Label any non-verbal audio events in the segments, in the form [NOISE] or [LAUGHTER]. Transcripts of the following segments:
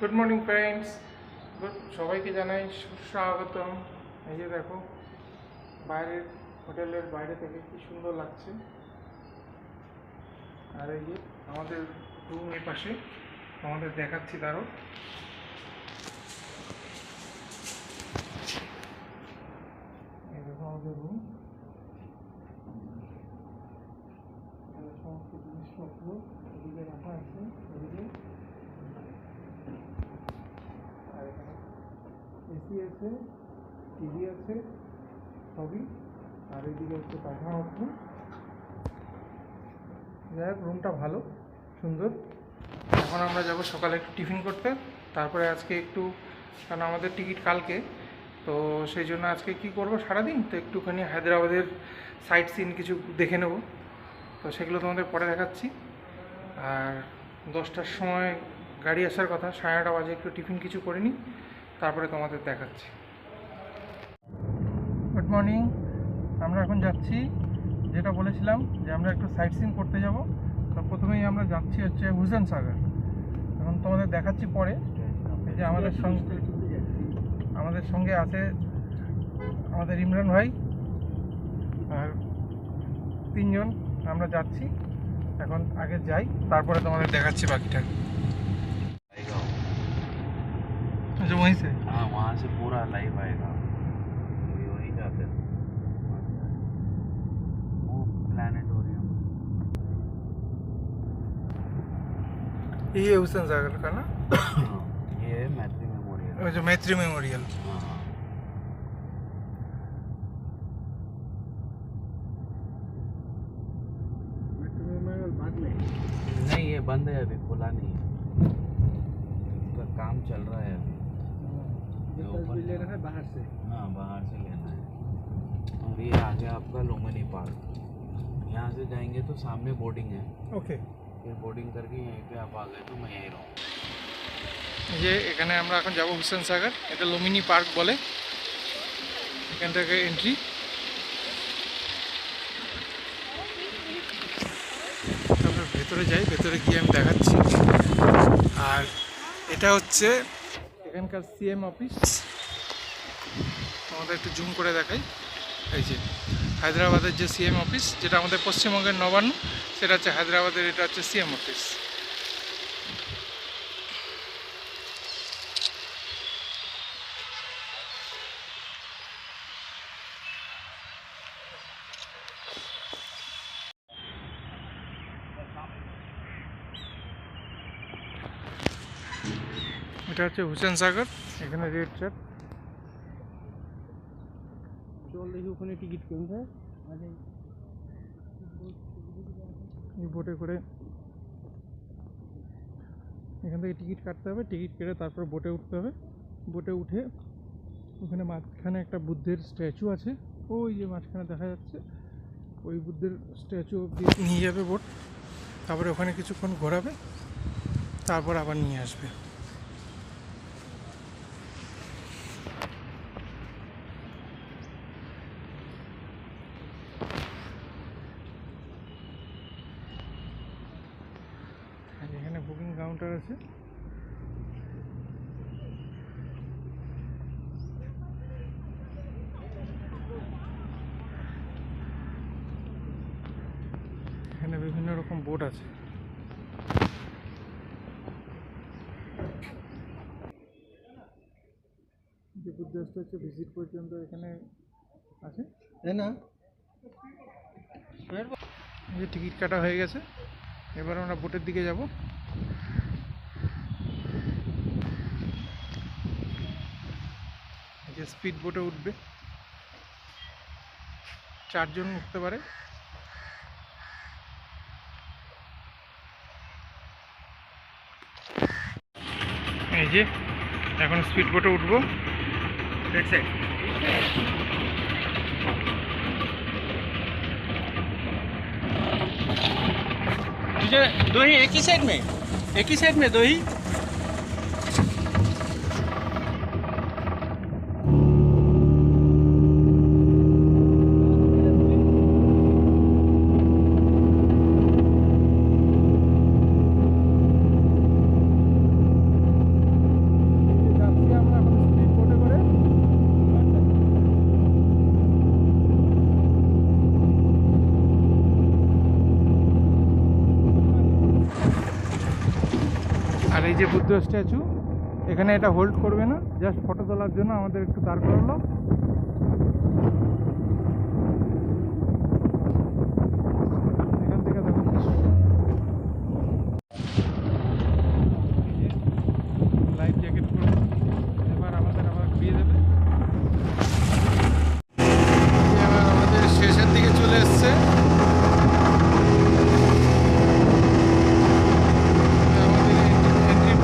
Good morning friends সবাইকে জানাই সুস্বাগতম। এই যে দেখো, বাইরের হোটেলের বাইরে থেকে কি সুন্দর লাগছে। আর এই যে আমাদের রুমের পাশে আমাদের দেখাচ্ছি তারও। এই দেখো আমাদের রুম সমস্ত জিনিসপত্র এদিকে রাখা আছে এদিকে আর এখানে এসি আছে আছে, সবই। আর এদিকে হচ্ছে পায়খানা বাথরুম যাই হোক রুমটা ভালো, সুন্দর। এখন আমরা যাব সকালে একটু টিফিন করতে। তারপরে আজকে একটু, কারণ আমাদের টিকিট কালকে। তো সেই জন্য আজকে কি করব? সারাদিন তো একটুখানি হায়দ্রাবাদের সাইট সিন কিছু দেখে নেব। তো সেগুলো তোমাদের পরে দেখাচ্ছি। আর দশটার সময় গাড়ি আসার কথা, সাড়ে নটা বাজে একটু টিফিন কিছু করে নিই। তারপরে তোমাদের দেখাচ্ছি। গুড মর্নিং আমরা এখন যাচ্ছি যেটা বলেছিলাম যে আমরা একটু সাইট সিন করতে যাব তো প্রথমেই আমরা যাচ্ছি হচ্ছে হুসেন সাগর এখন তোমাদের দেখাচ্ছি পরে এই যে আমাদের সঙ্গে আমাদের সঙ্গে আছে আমাদের ইমরান ভাই আর তিনজন আমরা যাচ্ছি এখন আগে যাই তারপরে তোমাদের দেখাচ্ছি বাকিটা आएगा जो वहीं से हाँ वहाँ से पूरा लाइव आएगा ये हुसैन सागर का ना? [COUGHS] ये मैत्री मेमोरियल। वो जो मैत्री मेमोरियल। हाँ। नहीं ये बंद है अभी खुला नहीं है। उसका काम चल रहा है अभी। ये open है। बाहर से। हाँ बाहर से लेना है। और ये आ गया आपका लोमनी पार्क। यहाँ से जाएँगे तो सामने बोर्डिंग है। ওকে फिर बोर्डिंग करके यहीं पे आप आ गए तो मैं यहीं रहूँ এই যে এখানে আমরা এখন যাব হুসেন সাগর এটা লুমিনি পার্ক বলে এখান থেকে এন্ট্রি তারপরে ভেতরে যাই ভেতরে গিয়ে আমি দেখাচ্ছি আর এটা হচ্ছে এখানকার সিএম অফিস আমাদের একটু জুম করে দেখাই এই যে হায়দ্রাবাদের যে সিএম অফিস যেটা আমাদের পশ্চিমবঙ্গের নবান্ন সেটা হচ্ছে হায়দ্রাবাদের, এটা হচ্ছে সিএম অফিস এটা হচ্ছে হুসেন সাগর, এখানে রেড চার চল দেখি ওখানে টিকিট কিনতে বোটে করে এখান থেকে টিকিট কাটতে হবে টিকিট কেটে তারপর বোটে উঠতে হবে। বোটে উঠে ওখানে মাঝখানে একটা বুদ্ধের স্ট্যাচু আছে, ওই যে মাঝখানে দেখা যাচ্ছে, ওই বুদ্ধের স্ট্যাচু অব্দি নিয়ে যাবে বোট তারপরে ওখানে কিছুক্ষণ ঘোরাবে, তারপর আবার নিয়ে আসবে আর এখানে বুকিং কাউন্টার আছে এখানে বিভিন্ন রকম বোট আছে যে বুদ্ধাস্ত হচ্ছে ভিজিট পর্যন্ত এখানে আছে? ना এই যে টিকিট কাটা হয়ে গেছে এবার আমরা বোটের দিকে যাব। যে স্পিড বোটে উঠবে। চারজন উঠতে পারে। এই যে এখন স্পিড বোটে উঠবো। रेड it. दो ही एक ही साइड में एक ही साइड में दो ही যে বুদ্ধ স্ট্যাচু, এখানে এটা হোল্ড করবে না জাস্ট ফটো তোলার জন্য আমাদের একটু দাঁড় করালো এখান থেকে দেখো লাইফ জ্যাকেট পরে এবার আমাদের আবার ঘুরিয়ে দেবে এবার আমাদের শেষের দিকে চলে এসছে আমাদের এন্ট্রি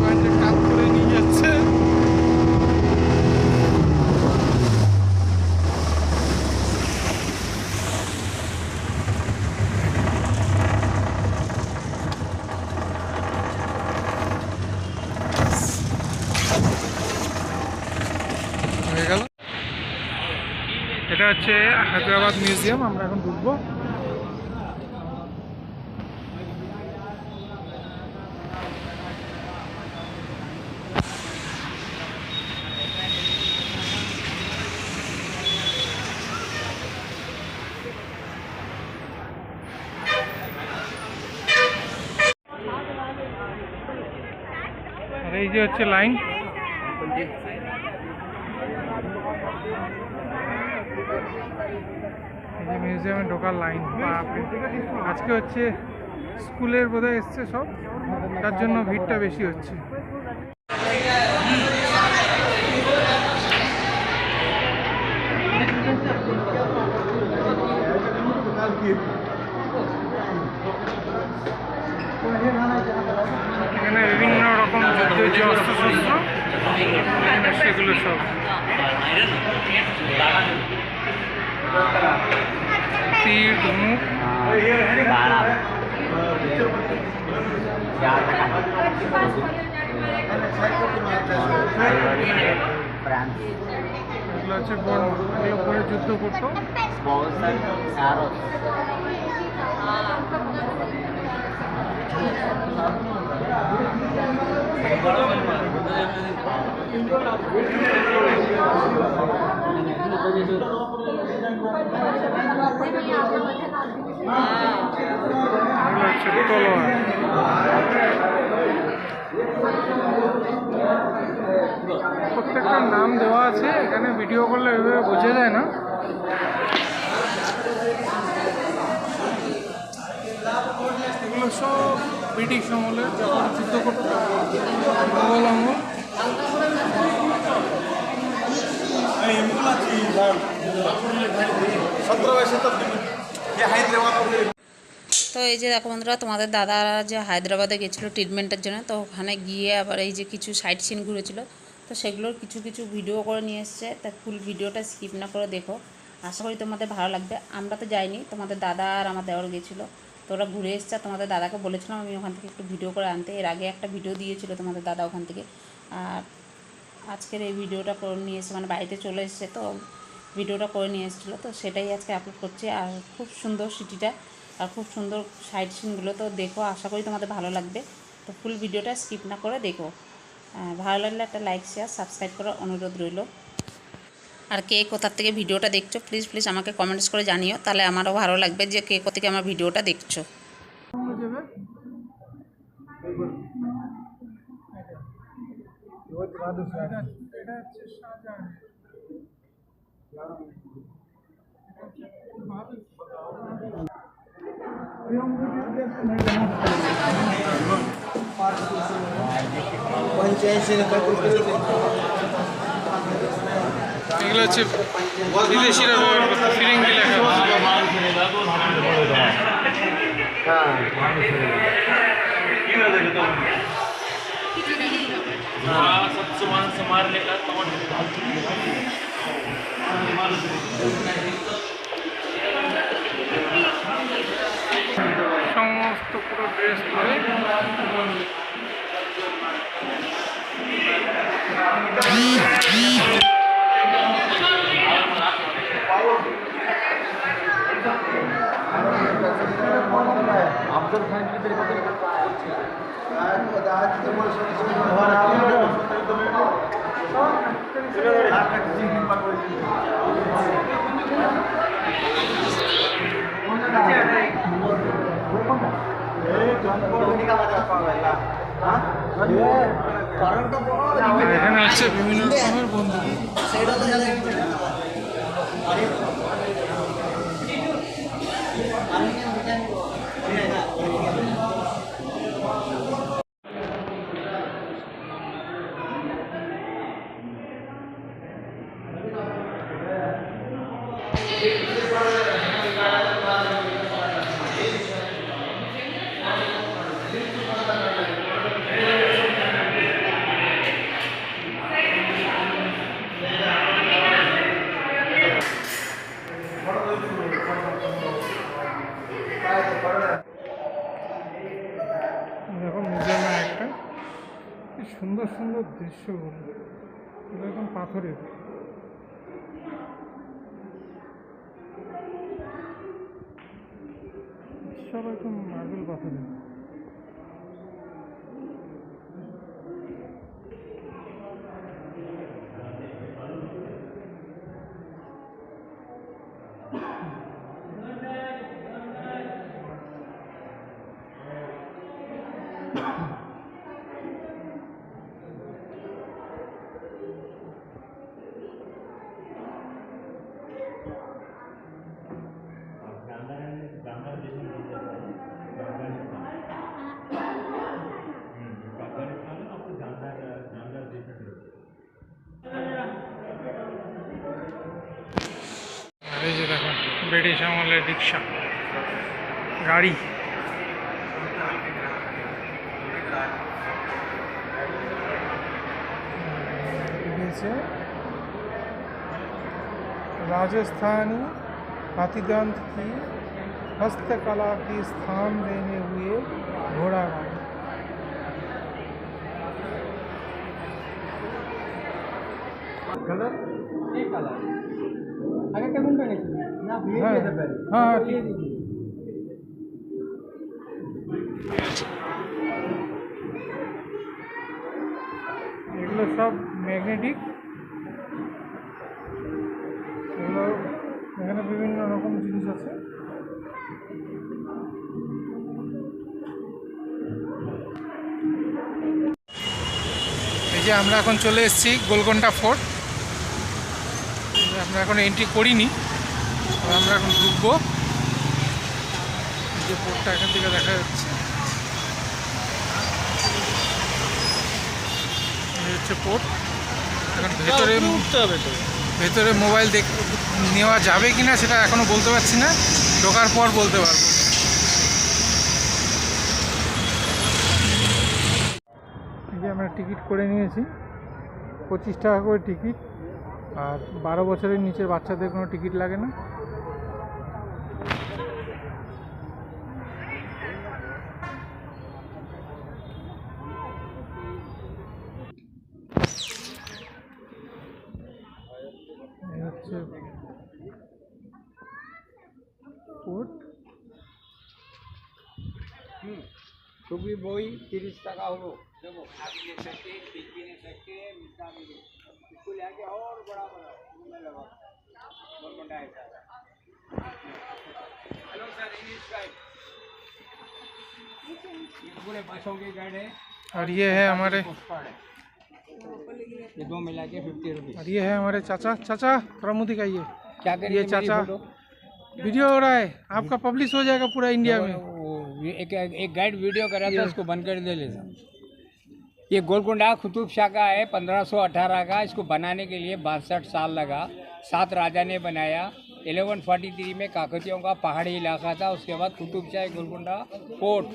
পয়েন্টে কাজ করে নিয়ে যাচ্ছে হয়ে গেল এটা হচ্ছে হায়দ্রাবাদ মিউজিয়াম আমরা এখন ঢুকবো। এই যে হচ্ছে লাইন এই যে মিউজিয়ামে ঢোকার লাইন আজকে হচ্ছে স্কুলের বোধহয় এসছে সব, তার জন্য ভিড়টা বেশি হচ্ছে। এখানে বিভিন্ন রকম যুদ্ধ, যে অস্ত্রশস্ত্র, সেগুলো সব। তীর ধনুক এগুলো হচ্ছে বর্মা এগুলো পরে যুদ্ধ করতো এগুলো হচ্ছে তলোয়ার প্রত্যেকটার নাম দেওয়া আছে, এখানে ভিডিও করলে এভাবে বোঝা যায় না। এগুলো সব ব্রিটিশ আমলের যখন যুদ্ধ করতো মোগল আমল তো এই যে দেখো বন্ধুরা, তোমাদের দাদারা যে হায়দ্রাবাদে গেছিল ট্রিটমেন্টের জন্য, তো ওখানে গিয়ে আবার এই যে কিছু সাইট সিন ঘুরেছিল। তো সেগুলোর কিছু কিছু ভিডিও করে নিয়ে এসছে। তা ফুল ভিডিওটা স্কিপ না করে দেখো। আশা করি তোমাদের ভালো লাগবে। আমরা তো যাইনি, তোমাদের দাদা আর আমার দেওয়ার গেছিল। তো ওরা ঘুরে এসছে তোমাদের দাদাকে বলেছিলাম, আমি ওখান থেকে একটু ভিডিও করে আনতে। এর আগে একটা ভিডিও দিয়েছিল তোমাদের দাদা ওখান থেকে। আর আজকের এই ভিডিওটা করে নিয়ে এসে মানে বাড়িতে চলে এসেছে, তো ভিডিওটা করে নিয়ে এসেছিল তো সেটাই আজকে আপলোড করছি আর খুব সুন্দর সিটিটা আর খুব সুন্দর সাইড সিনগুলো তো দেখো আশা করি তোমাদের ভালো লাগবে তো ফুল ভিডিওটা স্কিপ না করে দেখো ভালো লাগলে একটা লাইক শেয়ার সাবস্ক্রাইব করার অনুরোধ রইল আর কে কোথার থেকে ভিডিওটা দেখছ প্লিজ প্লিজ আমাকে কমেন্টস করে জানিও তাহলে আমারও ভালো লাগবে যে কে কোথা থেকে আমার ভিডিওটা দেখছ এটা হচ্ছে এগুলো হচ্ছে বিদেশিরা ব্যবহার করতো ফিরিঙ্গি লেখা সমস্ত পুরো ড্রেস পরে। Ini আর এখানে আছে বিভিন্ন রকমের বন্ধু দেখো মিজামা একটা কি সুন্দর সুন্দর এরকম পাথরের। সব এরকম মার্বেল পাথরের। रिक्शा वाले रिक्शा गाड़ी राजस्थानी हाथीदंत की हस्तकला की स्थान देने हुए घोड़ा गाड़ी कलर कलर आगे कैसे पहने হ্যাঁ হ্যাঁ এগুলো সব ম্যাগনেটিক এগুলো এখানে বিভিন্ন রকম জিনিস আছে। এই যে আমরা এখন চলে এসেছি গোলকন্ডা ফোর্ট। আমরা এখন এন্ট্রি করিনি। আমরা এখন ঢুকবো। যে পোর্টটা এখান থেকে দেখা যাচ্ছে। হচ্ছে পোর্ট। এখন ভেতরে উঠতে হবে তো। ভেতরে মোবাইল দেখ নেওয়া যাবে কি না সেটা এখনও বলতে পারছি না। ঢোকার পর বলতে পারব। যে আমরা টিকিট করে নিয়েছি। পঁচিশ টাকা করে টিকিট। আর বারো বছরের নিচের বাচ্চাদের কোনো টিকিট লাগে না। কোর্ট টুপি বই তিরিশ টাকা হলো पूरे बसों की गाइड है और ये है हमारे ये दो मिला के फिफ्टी रुपीज और ये है हमारे चाचा चाचा थोड़ा मुँह दिखाइए क्या ये करिए चाचा फोटो वीडियो हो रहा है। आपका पब्लिश हो जाएगा पूरा इंडिया में। वो एक एक गाइड वीडियो करा था उसको बंद कर दे लेता ये गोलकुंडा कुतुब शाह का है 1518 का। इसको बनाने के लिए बासठ साल लगा। सात राजा ने बनाया। 1143 में काकतियों का पहाड़ी इलाका था। उसके बाद कुतुब शाह गोलकुंडा फोर्ट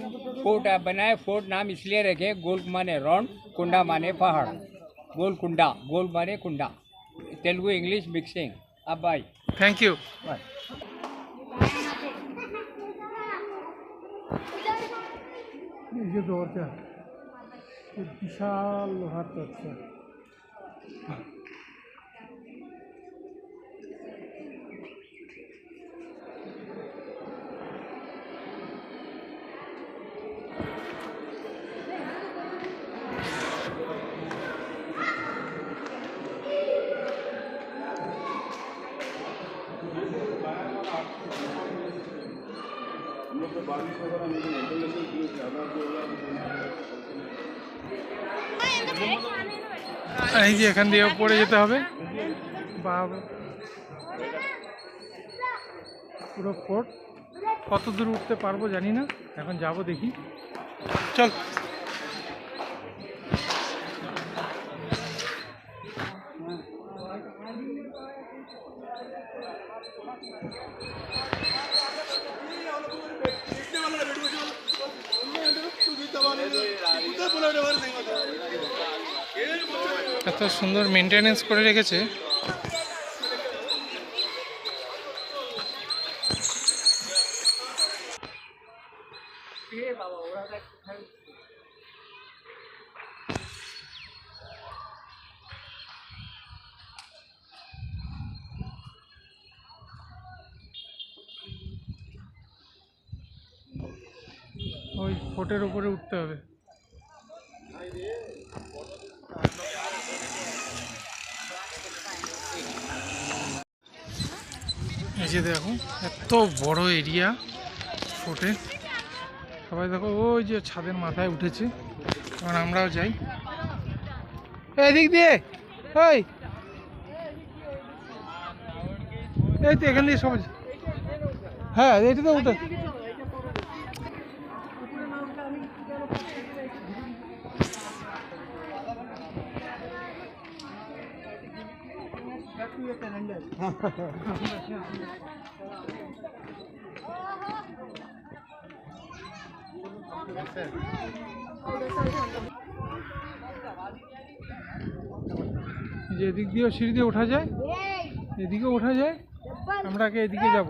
फोर्ट बनाए। फोर्ट नाम इसलिए रखे गोल माने राउंड कुंडा माने पहाड़। गोलकुंडा गोल माने कुंडा। तेलुगु इंग्लिश मिक्सिंग अब भाई। थैंक यू এই যে দরজা বিশাল লোহার দরজা। যে এখান দিয়ে পড়ে যেতে হবে। পুরো ফোর্ট। কত দূর উঠতে পারব জানি না। এখন যাব দেখি। চল। এত সুন্দর মেনটেনেন্স করে রেখেছে। ওই ফোর্টের উপরে উঠতে হবে। যে দেখো, এত বড় এরিয়া ফোটে। সবাই দেখো, ওই যে ছাদের মাথায় উঠেছে। এবার আমরাও যাই। এদিক দিয়ে ওই এই তো এখান দিয়ে সবাই হ্যাঁ এটা তো উঠে এই যে এদিক দিয়েও সিঁড়ি দিয়ে ওঠা যায় এদিকে ওঠা যায় আমরা আগে এদিকে যাব।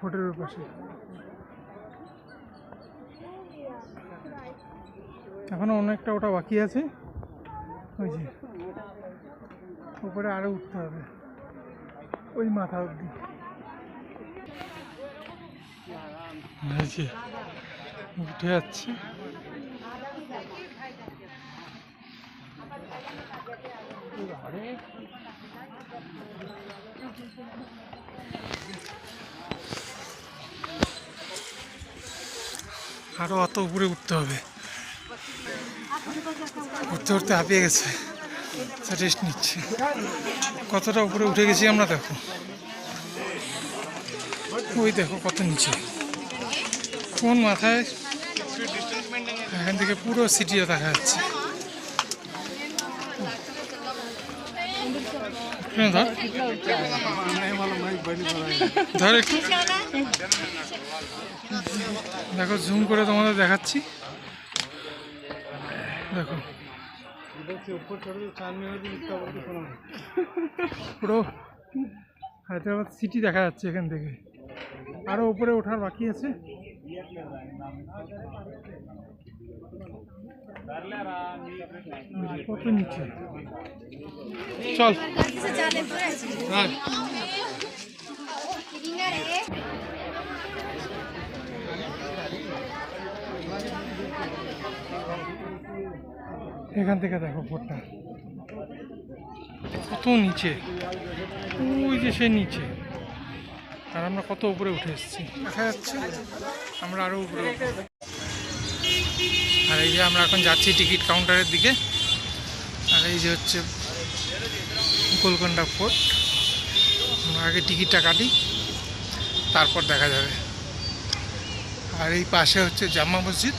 এই পাশে। এখনও অনেকটা ওটা বাকি আছে। ওই যে, উপরে আরও উঠতে হবে। ওই মাথা অব্দি উঠে যাচ্ছে। আরও অত উপরে উঠতে হবে। উঠতে উঠতে হাঁপিয়ে গেছে। রেস্ট নিচ্ছে। কতটা উপরে উঠে গেছি আমরা দেখো। ওই দেখো কত নিচে। কোন মাথায়? এখান থেকে পুরো সিটিও দেখা যাচ্ছে। দেখো জুম করে তোমাদের দেখাচ্ছি। দেখো। পুরো হায়দ্রাবাদ সিটি দেখা যাচ্ছে এখান থেকে। আরও উপরে ওঠার বাকি আছে। কত নিচে? চল। এখান থেকে দেখো ফোরটা কত নিচে। ওই যে সে নিচে। আর আমরা কত উপরে উঠে এসেছি। দেখা যাচ্ছে আমরা আরও উপরে আর এই যে আমরা এখন যাচ্ছি টিকিট কাউন্টারের দিকে। আর এই যে হচ্ছে গোলকোন্ডা ফোর্ট। আমরা আগে টিকিটটা কাটি, তারপর দেখা যাবে। আর এই পাশে হচ্ছে জামা মসজিদ।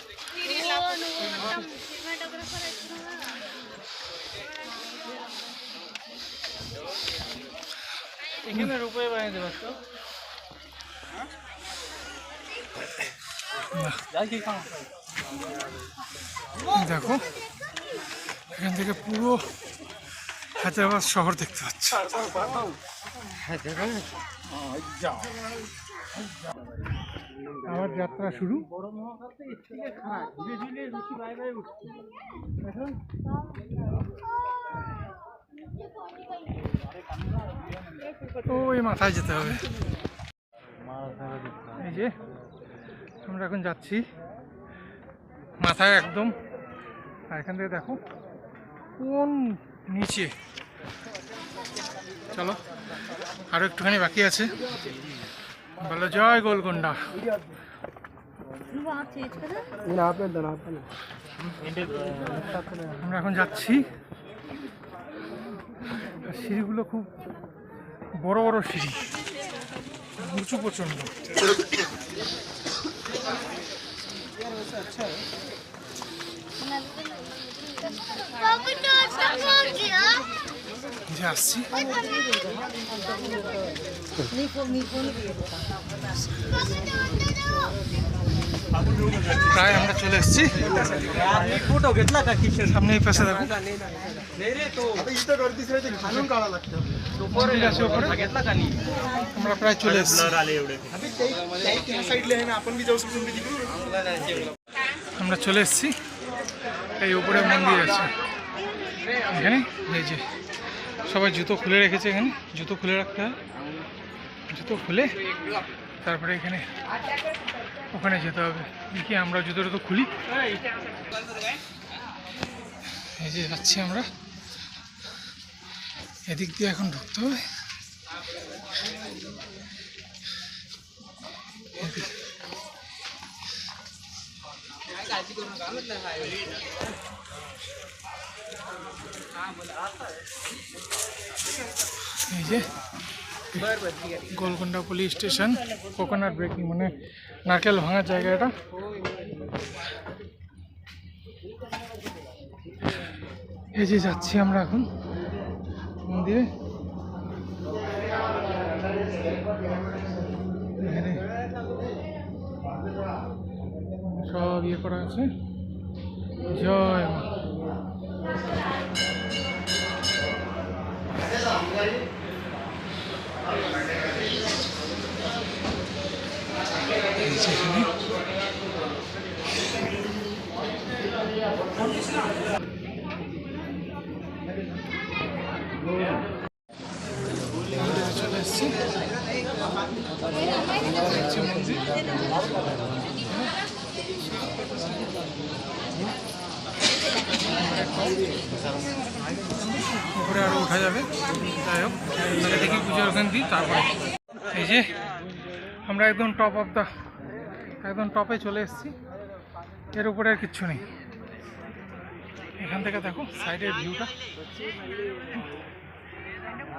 এখানে রূপে বানিয়ে দেবে তো দেখো এখান থেকে পুরো হায়দ্রাবাদ শহর দেখতে পাচ্ছ। আবার যাত্রা শুরু। ওই মাথায় যেতে হবে। এই যে, আমরা এখন যাচ্ছি। মাথায় একদম। আর এখান থেকে দেখো, কোন নিচে। চলো, আরও একটুখানি বাকি আছে। বলো, জয় গোলকোন্ডা। আমরা এখন যাচ্ছি। সিঁড়িগুলো খুব বড় বড় সিঁড়ি। উঁচু প্রচণ্ড যে আসছি। প্রায় আমরা চলে এসেছি। সামনে এই পাশে দেখো। আমরা প্রায় চলে এসেছি। আমরা চলে এসেছি। এই উপরে মন্দির আছে। এখানে? এই যে। সবাই জুতো খুলে রেখেছে এখানে। জুতো খুলে রাখতে হয়। জুতো খুলে তারপরে এখানে ওখানে যেতে হবে। দেখি আমরা জুতোটা তো খুলি। এই যে যাচ্ছি আমরা। এদিক দিয়ে এখন ঢুকতে হবে। এই যে Golconda police station, coconut breaking মানে নারকেল ভাঙার জায়গা এটা এই যে যাচ্ছি আমরা এখন মন্দিরে। সব ইয়ে করা আছে। জয় মা। উপরে আরও ওঠা যাবে। যাই হোক তাহলে দেখি পুজোর ওখান দিই তারপরে। এই যে, আমরা একদম টপ অফ দ্য একদম টপে চলে এসেছি। এর উপরে আর কিচ্ছু নেই। এখান থেকে দেখো সাইডের ভিউটা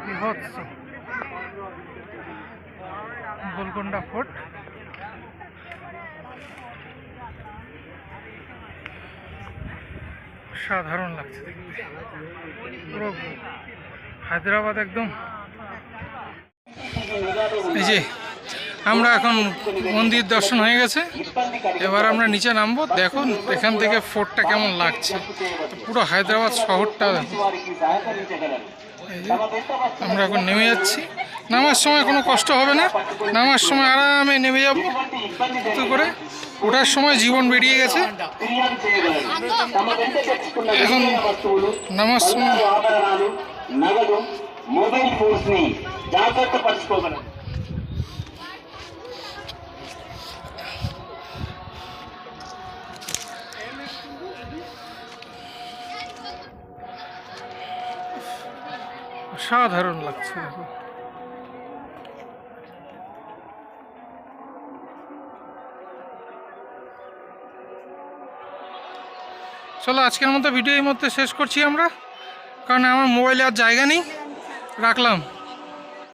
বিভৎস গোলকোন্ডা ফোর্ট। সাধারণ লাগছে পুরো হায়দ্রাবাদ একদম। এই যে আমরা এখন মন্দির দর্শন হয়ে গেছে। এবার আমরা নিচে নামবো। দেখুন, এখান থেকে ফোর্টটা কেমন লাগছে। পুরো হায়দ্রাবাদ শহরটা আমরা এখন নেমে যাচ্ছি। নামার সময় কোনো কষ্ট হবে না। নামার সময় আরামে নেমে যাব। তো করে ওঠার সময় জীবন বেরিয়ে গেছে। এখন নামার সময় মোবাইল ফোর্স নেই। যা করতে পারছি অসাধারণ লাগছে। চলো, আজকের মতো ভিডিও এই মধ্যে শেষ করছি আমরা, কারণ আমার মোবাইলে আর জায়গা নেই। রাখলাম।